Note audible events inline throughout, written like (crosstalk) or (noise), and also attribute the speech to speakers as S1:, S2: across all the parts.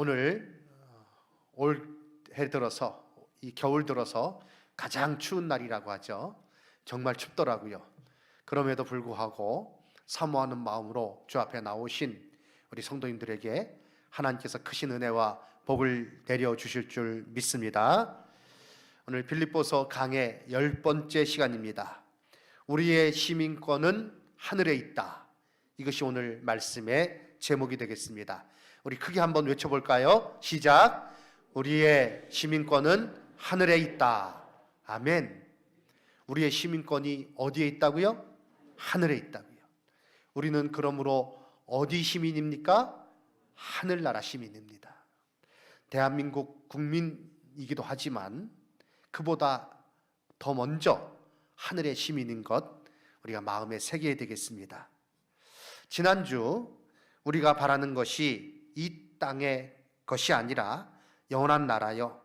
S1: 오늘 어, 올해 들어서 이 겨울 들어서 가장 추운 날이라고 하죠. 정말 춥더라고요. 그럼에도 불구하고 사모하는 마음으로 주 앞에 나오신 우리 성도님들에게 하나님께서 크신 은혜와 복을 내려 주실 줄 믿습니다. 오늘 빌립보서 강의 열 번째 시간입니다. 우리의 시민권은 하늘에 있다. 이것이 오늘 말씀의 제목이 되겠습니다. 우리 크게 한번 외쳐볼까요? 시작. 우리의 시민권은 하늘에 있다. 아멘. 우리의 시민권이 어디에 있다고요? 하늘에 있다고요. 우리는 그러므로 어디 시민입니까? 하늘나라 시민입니다. 대한민국 국민이기도 하지만 그보다 더 먼저 하늘의 시민인 것 우리가 마음에 새겨야 되겠습니다. 지난주 우리가 바라는 것이 이 땅의 것이 아니라 영원한 나라요.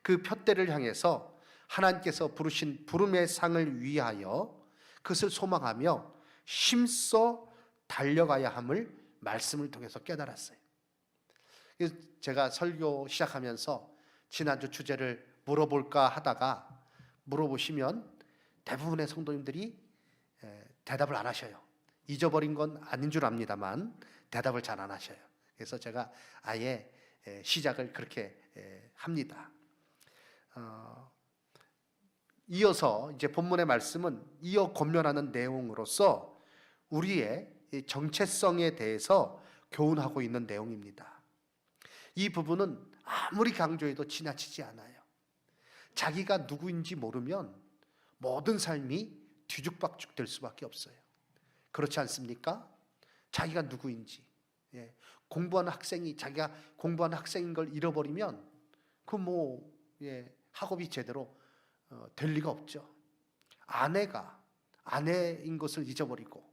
S1: 그 표대를 향해서 하나님께서 부르신 부름의 상을 위하여 그것을 소망하며 힘써 달려가야 함을 말씀을 통해서 깨달았어요. 제가 설교 시작하면서 지난주 주제를 물어볼까 하다가 물어보시면 대부분의 성도님들이 에, 대답을 안 하셔요. 잊어버린 건 아닌 줄 압니다만 대답을 잘 안 하셔요. 그래서 제가 아예 에, 시작을 그렇게 에, 합니다. 어, 이어서 이제 본문의 말씀은 이어 권면하는 내용으로서 우리의 이 정체성에 대해서 교훈하고 있는 내용입니다. 이 부분은 아무리 강조해도 지나치지 않아요. 자기가 누구인지 모르면 모든 삶이 뒤죽박죽 될 수밖에 없어요. 그렇지 않습니까? 자기가 누구인지 예. 공부하는 학생이 자기가 공부하는 학생인 걸 잃어버리면 그뭐 예, 학업이 제대로 어, 될 리가 없죠. 아내가 아내인 것을 잊어버리고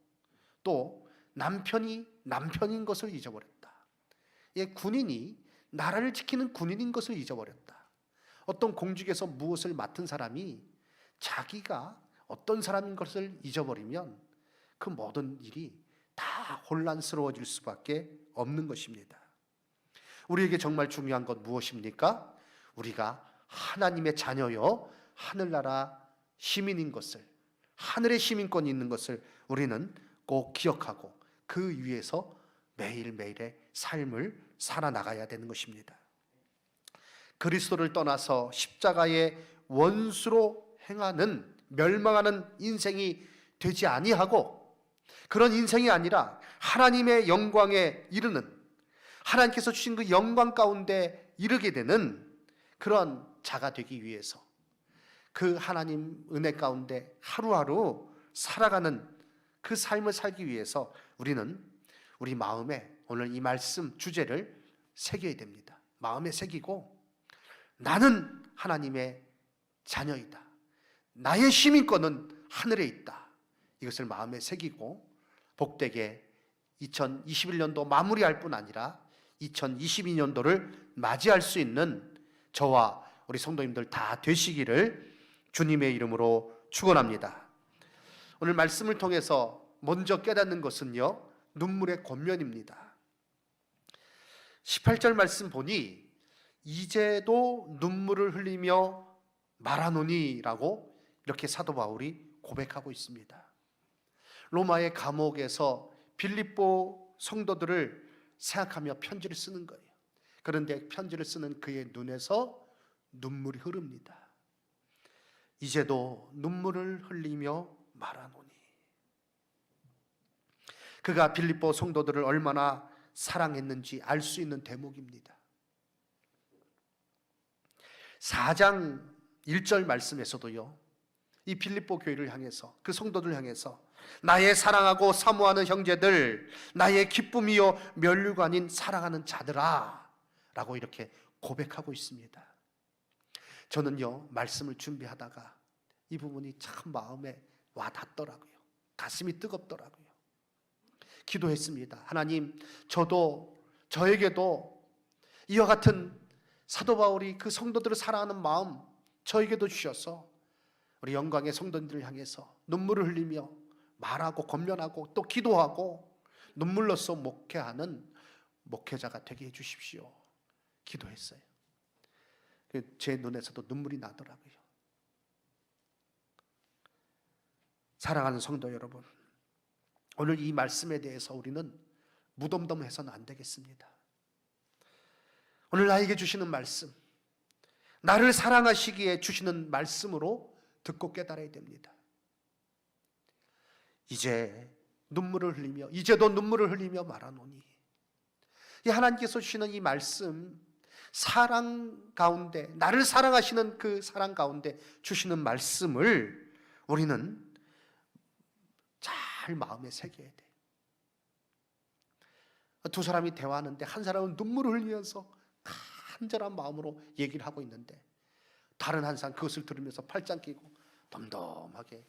S1: 또 남편이 남편인 것을 잊어버렸다. 예, 군인이 나라를 지키는 군인인 것을 잊어버렸다. 어떤 공직에서 무엇을 맡은 사람이 자기가 어떤 사람인 것을 잊어버리면 그 모든 일이 다 혼란스러워질 수밖에 없는 것입니다. 우리에게 정말 중요한 것 무엇입니까? 우리가 하나님의 자녀요, 하늘나라 시민인 것을, 하늘의 시민권이 있는 것을 우리는 꼭 기억하고 그 위에서 매일매일의 삶을 살아나가야 되는 것입니다. 그리스도를 떠나서 십자가의 원수로 행하는 멸망하는 인생이 되지 아니하고 그런 인생이 아니라 하나님의 영광에 이르는 하나님께서 주신 그 영광 가운데 이르게 되는 그런 자가 되기 위해서 그 하나님 은혜 가운데 하루하루 살아가는 그 삶을 살기 위해서 우리는 우리 마음에 오늘 이 말씀 주제를 새겨야 됩니다. 마음에 새기고 나는 하나님의 자녀이다. 나의 시민권은 하늘에 있다. 이것을 마음에 새기고 복되게 2021년도 마무리할 뿐 아니라 2022년도를 맞이할 수 있는 저와 우리 성도님들 다 되시기를 주님의 이름으로 축원합니다. 오늘 말씀을 통해서 먼저 깨닫는 것은요. 눈물의 권면입니다. 18절 말씀 보니 이제도 눈물을 흘리며 말하노니라고 이렇게 사도 바울이 고백하고 있습니다. 로마의 감옥에서 빌립보 성도들을 생각하며 편지를 쓰는 거예요. 그런데 편지를 쓰는 그의 눈에서 눈물이 흐릅니다. 이제도 눈물을 흘리며 말하노니. 그가 빌립보 성도들을 얼마나 사랑했는지 알 수 있는 대목입니다. 4장 1절 말씀에서도요. 이 빌립보 교회를 향해서 그 성도들 향해서 나의 사랑하고 사모하는 형제들 나의 기쁨이요 멸류관인 사랑하는 자들아 라고 이렇게 고백하고 있습니다. 저는요 말씀을 준비하다가 이 부분이 참 마음에 와 닿더라고요. 가슴이 뜨겁더라고요. 기도했습니다. 하나님, 저도 저에게도 이와 같은 사도 바울이 그 성도들을 사랑하는 마음 저에게도 주셔서 우리 영광의 성도들을 향해서 눈물을 흘리며 말하고 권면하고 또 기도하고 눈물로써 목회하는 목회자가 되게 해 주십시오. 기도했어요. 그제 눈에서도 눈물이 나더라고요. 사랑하는 성도 여러분, 오늘 이 말씀에 대해서 우리는 무덤덤해서는 안 되겠습니다. 오늘 나에게 주시는 말씀, 나를 사랑하시기에 주시는 말씀으로 듣고 깨달아야 됩니다. 이제 눈물을 흘리며 이제도 눈물을 흘리며 말하노니 이 하나님께서 주시는 이 말씀 사랑 가운데 나를 사랑하시는 그 사랑 가운데 주시는 말씀을 우리는 잘 마음에 새겨야 돼. 두 사람이 대화하는데 한 사람은 눈물을 흘리면서 간절한 마음으로 얘기를 하고 있는데 다른 한 사람 그것을 들으면서 팔짱 끼고 덤덤하게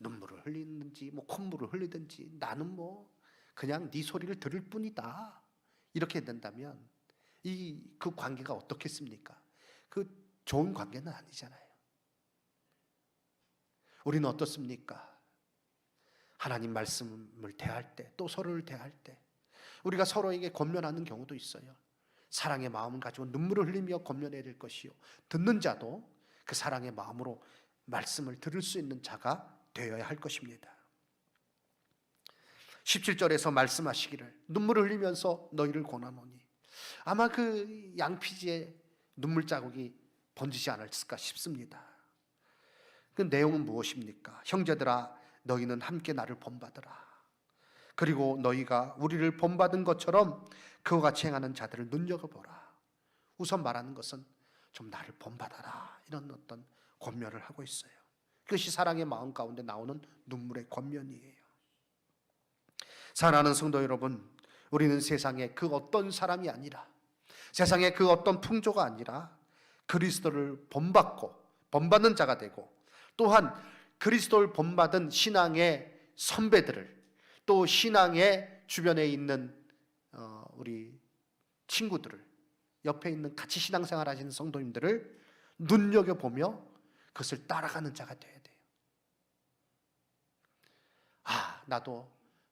S1: 눈물을 흘리는지 뭐 콧물을 흘리든지 나는 뭐 그냥 네 소리를 들을 뿐이다 이렇게 된다면 이 그 관계가 어떻겠습니까? 그 좋은 관계는 아니잖아요. 우리는 어떻습니까? 하나님 말씀을 대할 때 또 서로를 대할 때 우리가 서로에게 권면하는 경우도 있어요. 사랑의 마음을 가지고 눈물을 흘리며 권면해야 될 것이요. 듣는 자도 그 사랑의 마음으로 말씀을 들을 수 있는 자가 되어야 할 것입니다. 17절에서 말씀하시기를 눈물을 흘리면서 너희를 권하노니 아마 그 양피지에 눈물 자국이 번지지 않았을까 싶습니다. 그 내용은 무엇입니까? 형제들아 너희는 함께 나를 본받으라. 그리고 너희가 우리를 본받은 것처럼 그와 같이 행하는 자들을 눈여겨보라. 우선 말하는 것은 좀 나를 본받아라. 이런 어떤 권면을 하고 있어요. 그것이 사랑의 마음 가운데 나오는 눈물의 권면이에요. 사랑하는 성도 여러분, 우리는 세상의 그 어떤 사람이 아니라 세상의 그 어떤 풍조가 아니라 그리스도를 본받고 본받는 자가 되고 또한 그리스도를 본받은 신앙의 선배들을 또 신앙의 주변에 있는 어, 우리 친구들을 옆에 있는 같이 신앙생활 하시는 성도님들을 눈여겨 보며 그것을 따라가는 자가 돼요. 아, 나도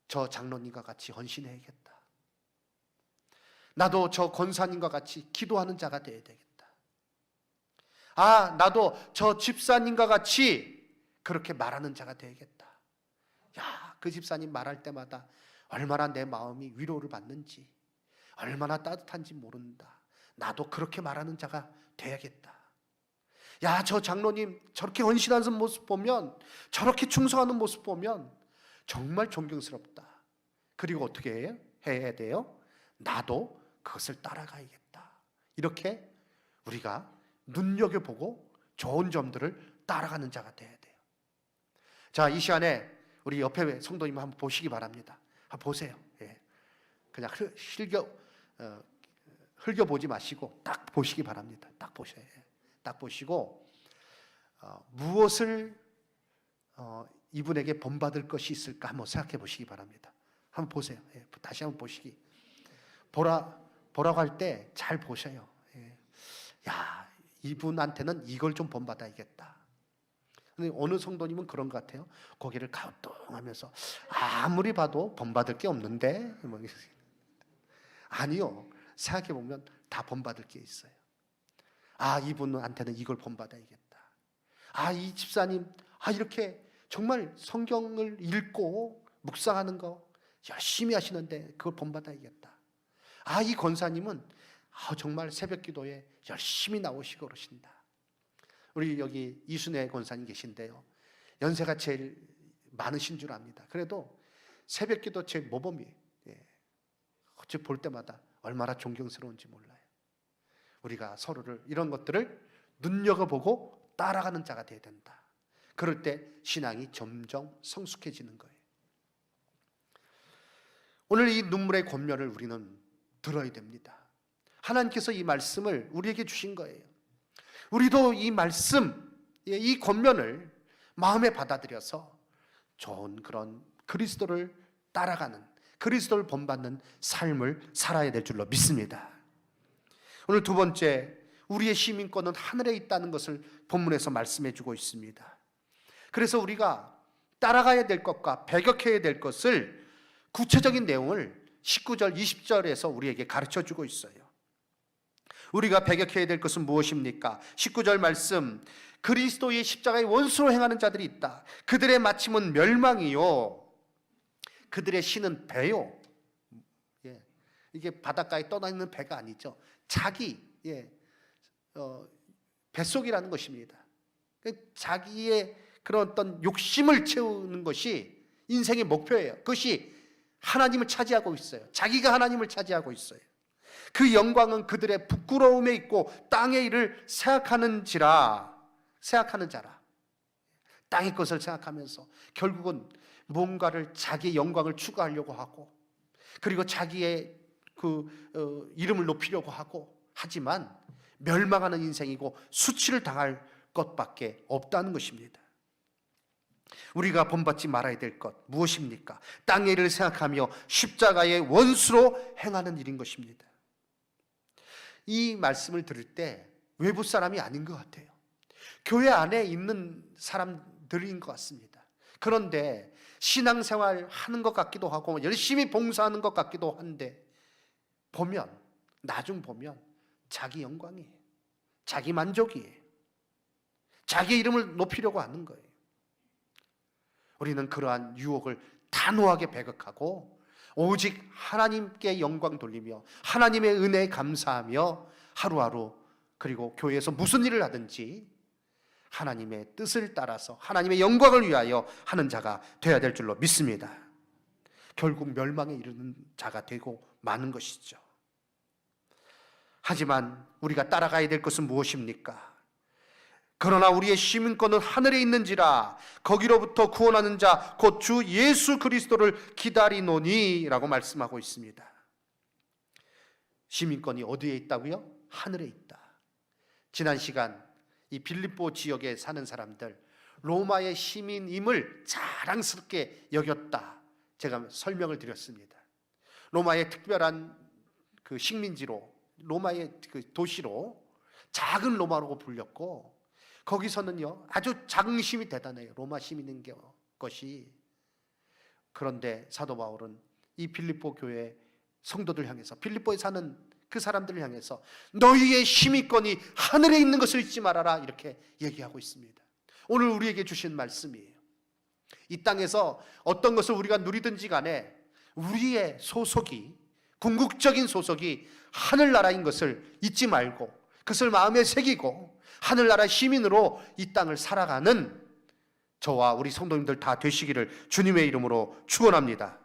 S1: 저 장로님과 같이 헌신해야겠다. 나도 저 권사님과 같이 기도하는 자가 되어야 되겠다. 아, 나도 저 집사님과 같이 그렇게 말하는 자가 되야겠다. 야, 그 집사님 말할 때마다 얼마나 내 마음이 위로를 받는지, 얼마나 따뜻한지 모른다. 나도 그렇게 말하는 자가 돼야겠다. 야, 저 장로님 저렇게 헌신하는 모습 보면, 저렇게 충성하는 모습 보면 정말 존경스럽다. 그리고 어떻게 해요? 해야 돼요? 나도 그것을 따라가야겠다. 이렇게 우리가 눈여겨보고 좋은 점들을 따라가는 자가 돼야 돼요. 자, 이 시간에 우리 옆에 성도님 한번 보시기 바랍니다. 한번 보세요. 예. 그냥 흘, 흘겨 어, 흘겨 보지 마시고 딱 보시기 바랍니다. 딱 보셔요. 예. 딱 보시고 어, 무엇을 어, 이분에게 본받을 것이 있을까 한번 생각해 보시기 바랍니다. 한번 보세요. 예. 다시 한번 보시기. 보라 보라고 할 때 잘 보셔요. 예. 야 이분한테는 이걸 좀 본받아야겠다. 근데 어느 성도님은 그런 것 같아요. 고개를 가우뚱하면서 아무리 봐도 본받을 게 없는데 뭐 아니요. 생각해 보면 다 본받을 게 있어요. 아 이분한테는 이걸 본받아야겠다. 아 이 집사님 아 이렇게 정말 성경을 읽고 묵상하는 거 열심히 하시는데 그걸 본받아야겠다. 아 이 권사님은 아, 정말 새벽 기도에 열심히 나오시고 그러신다. 우리 여기 이순애 권사님 계신데요. 연세가 제일 많으신 줄 압니다. 그래도 새벽 기도 제 모범이 예. 어찌 볼 때마다 얼마나 존경스러운지 몰라요. 우리가 서로를 이런 것들을 눈여겨보고 따라가는 자가 되어야 된다. 그럴 때 신앙이 점점 성숙해지는 거예요. 오늘 이 눈물의 권면을 우리는 들어야 됩니다. 하나님께서 이 말씀을 우리에게 주신 거예요. 우리도 이 말씀, 예, 이 권면을 마음에 받아들여서 좋은 그런 그리스도를 따라가는 그리스도를 본받는 삶을 살아야 될 줄로 믿습니다. 오늘 두 번째, 우리의 시민권은 하늘에 있다는 것을 본문에서 말씀해 주고 있습니다. 그래서 우리가 따라가야 될 것과 배격해야 될 것을 구체적인 내용을 19절, 20절에서 우리에게 가르쳐 주고 있어요. 우리가 배격해야 될 것은 무엇입니까? 19절 말씀 그리스도의 십자가의 원수로 행하는 자들이 있다. 그들의 마침은 멸망이요. 그들의 신은 배요. 예. 이게 바닷가에 떠나 있는 배가 아니죠. 자기 예. 어, 뱃속이라는 것입니다. 그 자기의 그런 어떤 욕심을 채우는 것이 인생의 목표예요. 그것이 하나님을 차지하고 있어요. 자기가 하나님을 차지하고 있어요. 그 영광은 그들의 부끄러움에 있고 땅의 일을 생각하는지라 생각하는 자라. 땅의 것을 생각하면서 결국은 뭔가를 자기의 영광을 추구하려고 하고 그리고 자기의 그 어, 이름을 높이려고 하고 하지만 멸망하는 인생이고 수치를 당할 것밖에 없다는 것입니다. 우리가 본받지 말아야 될 것 무엇입니까? 땅의 일을 생각하며 십자가의 원수로 행하는 일인 것입니다. 이 말씀을 들을 때 외부 사람이 아닌 것 같아요. 교회 안에 있는 사람들인 것 같습니다. 그런데 신앙생활 하는 것 같기도 하고 열심히 봉사하는 것 같기도 한데 보면 나중 보면 자기 영광이에요. 자기 만족이에요. 자기 이름을 높이려고 하는 거예요. 우리는 그러한 유혹을 단호하게 배격하고 오직 하나님께 영광 돌리며 하나님의 은혜에 감사하며 하루하루 그리고 교회에서 무슨 일을 하든지 하나님의 뜻을 따라서 하나님의 영광을 위하여 하는 자가 되어야 될 줄로 믿습니다. 결국 멸망에 이르는 자가 되고 마는 것이죠. 하지만 우리가 따라가야 될 것은 무엇입니까? 그러나 우리의 시민권은 하늘에 있는지라 거기로부터 구원하는 자 곧 주 예수 그리스도를 기다리노니라고 말씀하고 있습니다. 시민권이 어디에 있다고요? 하늘에 있다. 지난 시간 이 빌립보 지역에 사는 사람들 로마의 시민임을 자랑스럽게 여겼다. 제가 설명을 드렸습니다. 로마의 특별한 그 식민지로 로마의 그 도시로 작은 로마로 불렸고 거기서는요 아주 자긍심이 대단해요. 로마 시민인 것이 그런데 사도 바울은 이 빌립보 교회 성도들 향해서 빌립보에 사는 그 사람들을 향해서 너희의 심의권이 하늘에 있는 것을 잊지 말아라 이렇게 얘기하고 있습니다. 오늘 우리에게 주신 말씀이에요. 이 땅에서 어떤 것을 우리가 누리든지 간에 우리의 소속이 궁극적인 소속이 하늘나라인 것을 잊지 말고 그것을 마음에 새기고 하늘나라 시민으로 이 땅을 살아가는 저와 우리 성도님들 다 되시기를 주님의 이름으로 축원합니다.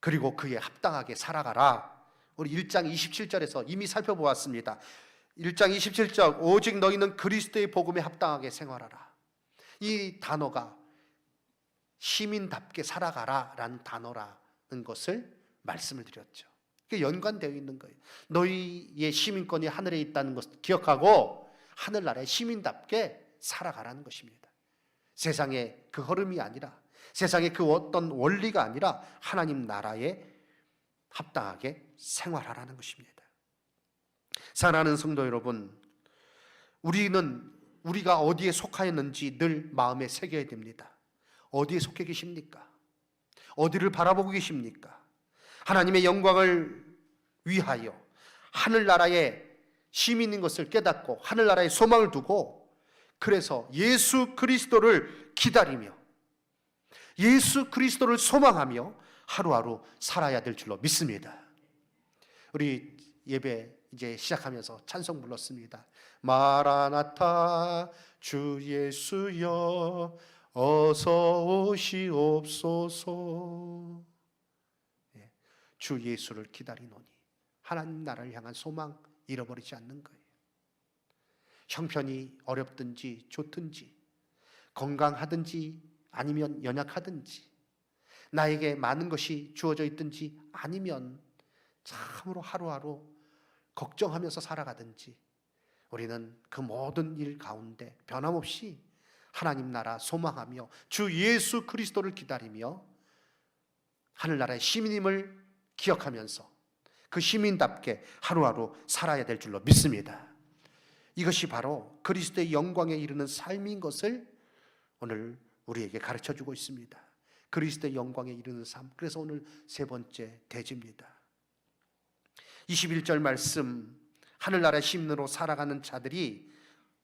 S1: 그리고 그에 합당하게 살아가라. 우리 1장 27절에서 이미 살펴보았습니다. 1장 27절 오직 너희는 그리스도의 복음에 합당하게 생활하라. 이 단어가 시민답게 살아가라라는 단어라는 것을 말씀을 드렸죠. 그 연관되어 있는 거예요. 너희의 시민권이 하늘에 있다는 것을 기억하고 하늘나라의 시민답게 살아가라는 것입니다. 세상의 그 흐름이 아니라 세상의 그 어떤 원리가 아니라 하나님 나라에 합당하게 생활하라는 것입니다. 사랑하는 성도 여러분, 우리는 우리가 어디에 속하였는지 늘 마음에 새겨야 됩니다. 어디에 속해 계십니까? 어디를 바라보고 계십니까? 하나님의 영광을 위하여 하늘나라의 시민인 것을 깨닫고 하늘나라의 소망을 두고 그래서 예수 그리스도를 기다리며 예수 그리스도를 소망하며 하루하루 살아야 될 줄로 믿습니다. 우리 예배 이제 시작하면서 찬송 불렀습니다. 마라나타 주 예수여 어서 오시옵소서. 예, 주 예수를 기다리노니 하나님 나라를 향한 소망 잃어버리지 않는 거예요. 형편이 어렵든지 좋든지 건강하든지 아니면 연약하든지 나에게 많은 것이 주어져 있든지 아니면 참으로 하루하루 걱정하면서 살아가든지 우리는 그 모든 일 가운데 변함없이 하나님 나라 소망하며 주 예수 그리스도를 기다리며 하늘나라의 시민임을 기억하면서 그 시민답게 하루하루 살아야 될 줄로 믿습니다. 이것이 바로 그리스도의 영광에 이르는 삶인 것을 오늘 우리에게 가르쳐 주고 있습니다. 그리스도의 영광에 이르는 삶. 그래서 오늘 세 번째 대지입니다. 21절 말씀 하늘나라 시민으로 살아가는 자들이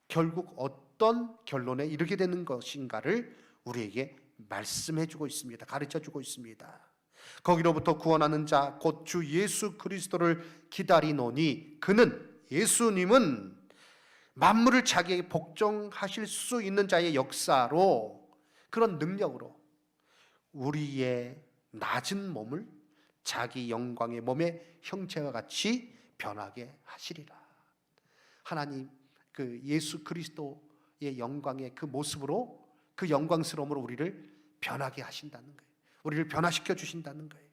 S1: 결국 어떤 결론에 이르게 되는 것인가를 우리에게 말씀해 주고 있습니다. 가르쳐 주고 있습니다. 거기로부터 구원하는 자 곧 주 예수 그리스도를 기다리노니 그는 예수님은 만물을 자기에게 복종하실 수 있는 자의 역사로 그런 능력으로 우리의 낮은 몸을 자기 영광의 몸의 형체와 같이 변하게 하시리라. 하나님 그 예수 그리스도의 영광의 그 모습으로 그 영광스러움으로 우리를 변하게 하신다는 거예요. 우리를 변화시켜 주신다는 거예요.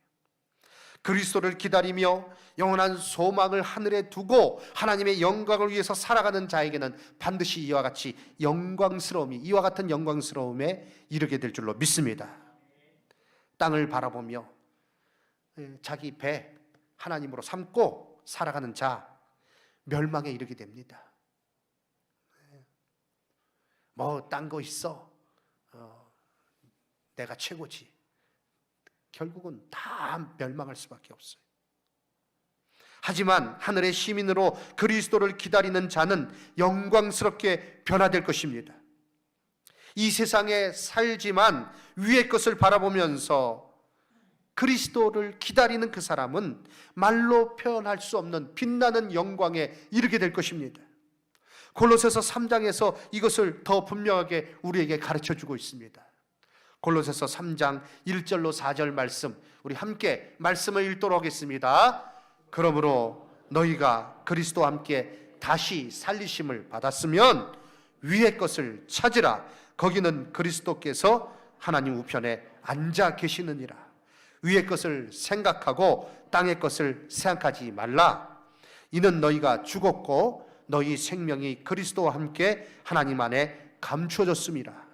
S1: 그리스도를 기다리며 영원한 소망을 하늘에 두고 하나님의 영광을 위해서 살아가는 자에게는 반드시 이와 같이 영광스러움이 이와 같은 영광스러움에 이르게 될 줄로 믿습니다. 땅을 바라보며 예, 자기 배 하나님으로 삼고 살아가는 자 멸망에 이르게 됩니다. 뭐 딴 거 있어? 어, 내가 최고지. 결국은 다 멸망할 수밖에 없어요. 하지만 하늘의 시민으로 그리스도를 기다리는 자는 영광스럽게 변화될 것입니다. 이 세상에 살지만 위의 것을 바라보면서 그리스도를 기다리는 그 사람은 말로 표현할 수 없는 빛나는 영광에 이르게 될 것입니다. 골로새서 3장에서 이것을 더 분명하게 우리에게 가르쳐 주고 있습니다. 골로새서 3장 1절로 4절 말씀. 우리 함께 말씀을 읽도록 하겠습니다. 그러므로 너희가 그리스도와 함께 다시 살리심을 받았으면 위의 것을 찾으라. 거기는 그리스도께서 하나님 우편에 앉아 계시느니라. 위의 것을 생각하고 땅의 것을 생각하지 말라. 이는 너희가 죽었고 너희 생명이 그리스도와 함께 하나님 안에 감추어졌습니다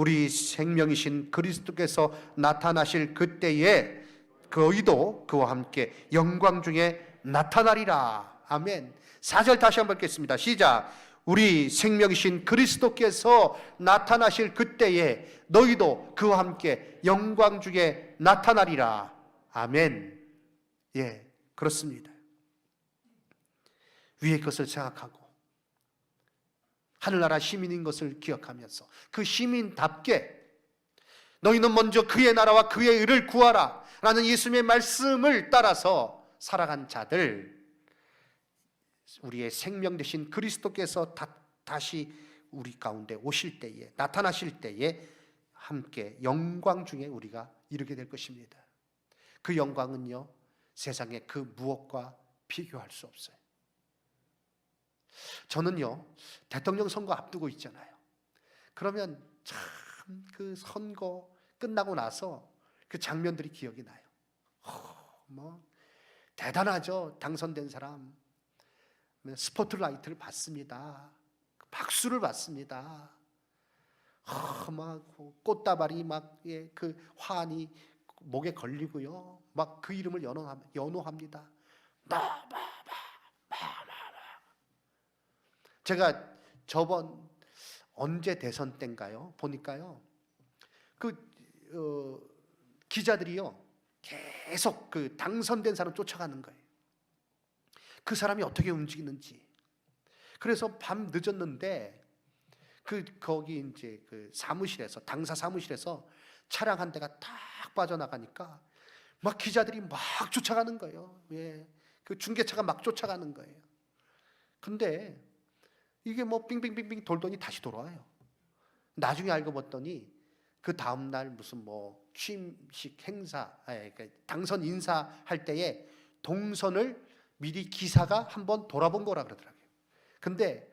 S1: 우리 생명이신 그리스도께서 나타나실 그때에 그 의도 그와 함께 영광 중에 나타나리라. 아멘. 4절 다시 한번 읽겠습니다. 시작. 우리 생명이신 그리스도께서 나타나실 그때에 너희도 그와 함께 영광 중에 나타나리라. 아멘. 예, 그렇습니다. 위의 것을 생각하고 하늘나라 시민인 것을 기억하면서 그 시민답게 너희는 먼저 그의 나라와 그의 의를 구하라 라는 예수님의 말씀을 따라서 살아간 자들 우리의 생명 되신 그리스도께서 다, 다시 우리 가운데 오실 때에 나타나실 때에 함께 영광 중에 우리가 이르게 될 것입니다. 그 영광은요 세상의 그 무엇과 비교할 수 없어요. 저는요 대통령 선거 앞두고 있잖아요. 그러면 참 그 선거 끝나고 나서 그 장면들이 기억이 나요. 어, 뭐 대단하죠 당선된 사람 스포트라이트를 받습니다. 박수를 받습니다. 어, 막 꽃다발이 막그 예, 화환이 목에 걸리고요. 막 그 이름을 연호합니다. 나 제가 저번 언제 대선 때인가요? 보니까요. 그 어, 기자들이요. 계속 그 당선된 사람 쫓아가는 거예요. 그 사람이 어떻게 움직이는지. 그래서 밤 늦었는데 그 거기 이제 그 사무실에서 당사 사무실에서 차량 한 대가 탁 빠져나가니까 막 기자들이 막 쫓아가는 거예요. 예. 그 중계차가 막 쫓아가는 거예요. 근데 이게 뭐 빙빙빙빙 돌더니 다시 돌아와요. 나중에 알고 봤더니 그 다음 날 무슨 뭐 취임식 행사, 그러니까 당선 인사할 때에 동선을 미리 기사가 한번 돌아본 거라 그러더라고요. 근데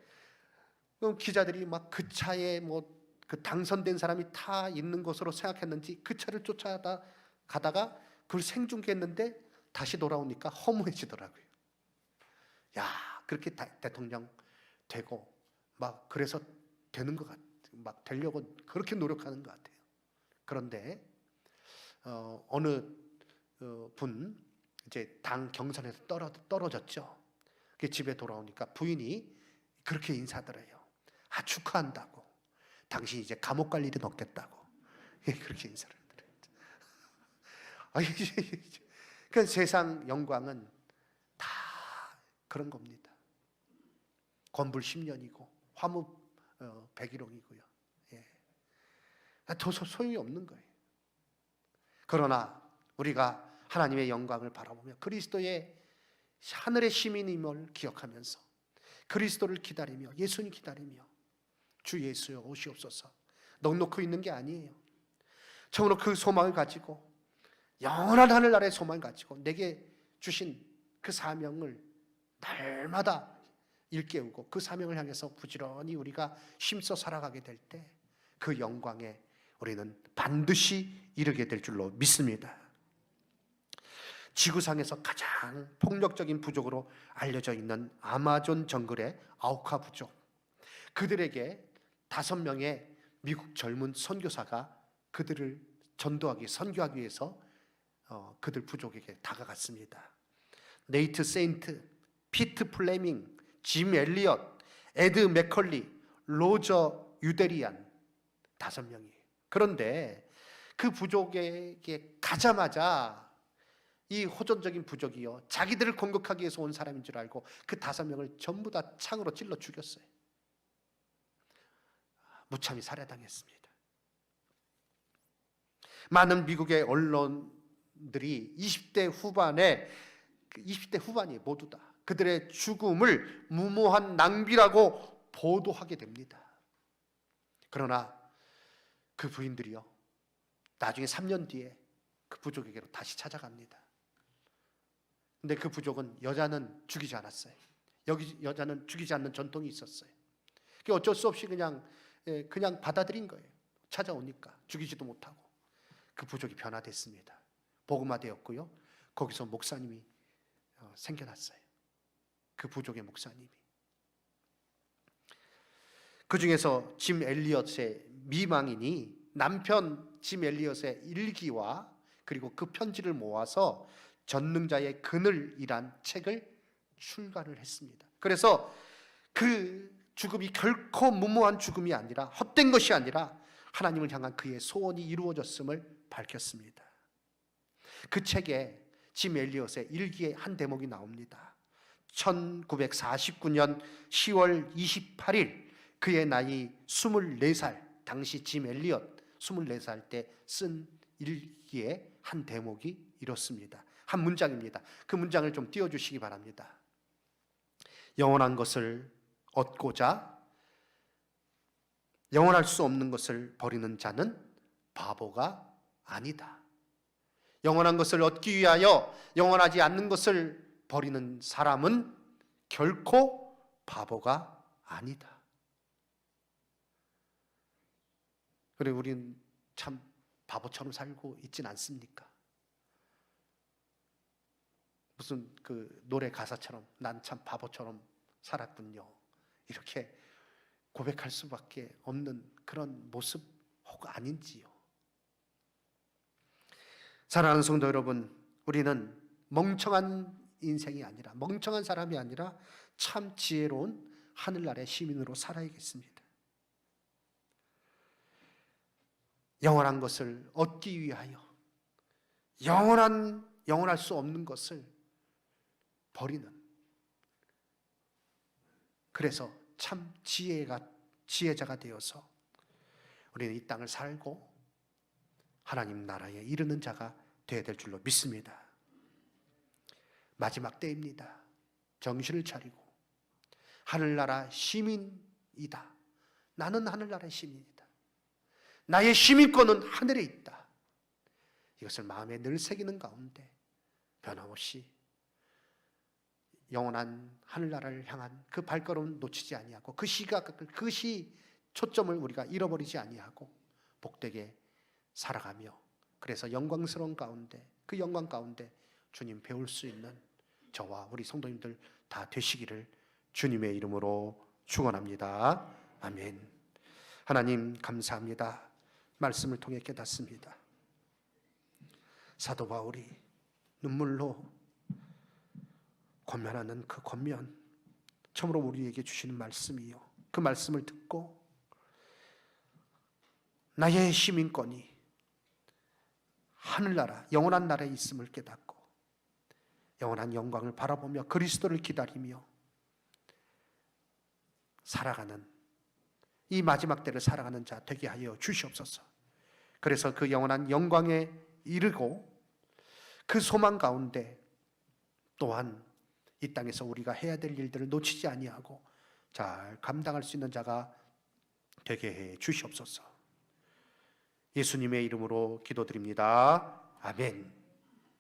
S1: 기자들이 막 그 차에 뭐 그 당선된 사람이 타 있는 것으로 생각했는지 그 차를 쫓아다 가다가 그걸 생중계했는데 다시 돌아오니까 허무해지더라고요. 야, 그렇게 다, 대통령 되고 막 그래서 되는 것 같, 막 되려고 그렇게 노력하는 것 같아요. 그런데 어, 어느 어, 분 이제 당 경선에서 떨어, 떨어졌죠. 그 집에 돌아오니까 부인이 그렇게 인사드려요. 아 축하한다고. 당신 이제 감옥 갈 일은 없겠다고. 예, (laughs) 그렇게 인사를 드려요. 아, 그 세상 영광은 다 그런 겁니다. 건불 10년이고 화무 어, 100일홍이고요. 예. 더 소- 소용이 없는 거예요. 그러나 우리가 하나님의 영광을 바라보며 그리스도의 하늘의 시민임을 기억하면서 그리스도를 기다리며 예수님 기다리며 주 예수여 오시옵소서 넉넉히 있는 게 아니에요. 참으로 그 소망을 가지고 영원한 하늘나라의 소망을 가지고 내게 주신 그 사명을 날마다 일깨우고 그 사명을 향해서 부지런히 우리가 힘써 살아가게 될 때 그 영광에 우리는 반드시 이르게 될 줄로 믿습니다. 지구상에서 가장 폭력적인 부족으로 알려져 있는 아마존 정글의 아우카 부족. 그들에게 다섯 명의 미국 젊은 선교사가 그들을 전도하기 선교하기 위해서 어, 그들 부족에게 다가갔습니다. 네이트 세인트, 피트 플레밍, 짐 엘리엇, 에드 맥컬리, 로저 유데리안 다섯 명이에요. 그런데 그 부족에게 가자마자 이 호전적인 부족이요 자기들을 공격하기 위해서 온 사람인 줄 알고 그 다섯 명을 전부 다 창으로 찔러 죽였어요. 무참히 살해당했습니다. 많은 미국의 언론들이 20대 후반에 20대 후반이 모두 다 그들의 죽음을 무모한 낭비라고 보도하게 됩니다. 그러나 그 부인들이요 나중에 3년 뒤에 그 부족에게로 다시 찾아갑니다. 근데 그 부족은 여자는 죽이지 않았어요. 여기 여자는 죽이지 않는 전통이 있었어요. 그 어쩔 수 없이 그냥 예, 그냥 받아들인 거예요. 찾아오니까 죽이지도 못하고 그 부족이 변화됐습니다. 복음화되었고요. 거기서 목사님이 어, 생겨났어요. 그 부족의 목사님이. 그 중에서 짐 엘리엇의 미망인이 남편 짐 엘리엇의 일기와 그리고 그 편지를 모아서 전능자의 그늘이란 책을 출간을 했습니다. 그래서 그 죽음이 결코 무모한 죽음이 아니라 헛된 것이 아니라 하나님을 향한 그의 소원이 이루어졌음을 밝혔습니다. 그 책에 짐 엘리엇의 일기의 한 대목이 나옵니다. 1949년 10월 28일 그의 나이 24살 당시 짐 엘리엇 24살 때 쓴 일기의 한 대목이 이렇습니다. 한 문장입니다. 그 문장을 좀 띄워 주시기 바랍니다. 영원한 것을 얻고자 영원할 수 없는 것을 버리는 자는 바보가 아니다. 영원한 것을 얻기 위하여 영원하지 않는 것을 버리는 사람은 결코 바보가 아니다. 그래 우리는 참 바보처럼 살고 있진 않습니까? 무슨 그 노래 가사처럼 난 참 바보처럼 살았군요. 이렇게 고백할 수밖에 없는 그런 모습 혹 아닌지요. 사랑하는 성도 여러분, 우리는 멍청한 인생이 아니라 멍청한 사람이 아니라 참 지혜로운 하늘나라의 시민으로 살아야겠습니다. 영원한 것을 얻기 위하여 영원한 영원할 수 없는 것을 버리는 그래서 참 지혜가 지혜자가 되어서 우리는 이 땅을 살고 하나님 나라에 이르는 자가 되어야 될 줄로 믿습니다. 마지막 때입니다. 정신을 차리고 하늘나라 시민이다. 나는 하늘나라의 시민이다. 나의 시민권은 하늘에 있다. 이것을 마음에 늘 새기는 가운데 변함없이 영원한 하늘나라를 향한 그 발걸음 놓치지 아니하고 그 시각 그시 초점을 우리가 잃어버리지 아니하고 복되게 살아가며 그래서 영광스러운 가운데 그 영광 가운데 주님 배울 수 있는 저와 우리 성도님들 다 되시기를 주님의 이름으로 축원합니다. 아멘. 하나님 감사합니다. 말씀을 통해 깨닫습니다. 사도 바울이 눈물로 권면하는 그 권면 처음으로 우리에게 주시는 말씀이요. 그 말씀을 듣고 나의 시민권이 하늘나라 영원한 나라에 있음을 깨닫고 영원한 영광을 바라보며 그리스도를 기다리며 살아가는 이 마지막 때를 살아가는 자 되게 하여 주시옵소서. 그래서 그 영원한 영광에 이르고 그 소망 가운데 또한 이 땅에서 우리가 해야 될 일들을 놓치지 아니하고 잘 감당할 수 있는 자가 되게 해 주시옵소서. 예수님의 이름으로 기도드립니다. 아멘.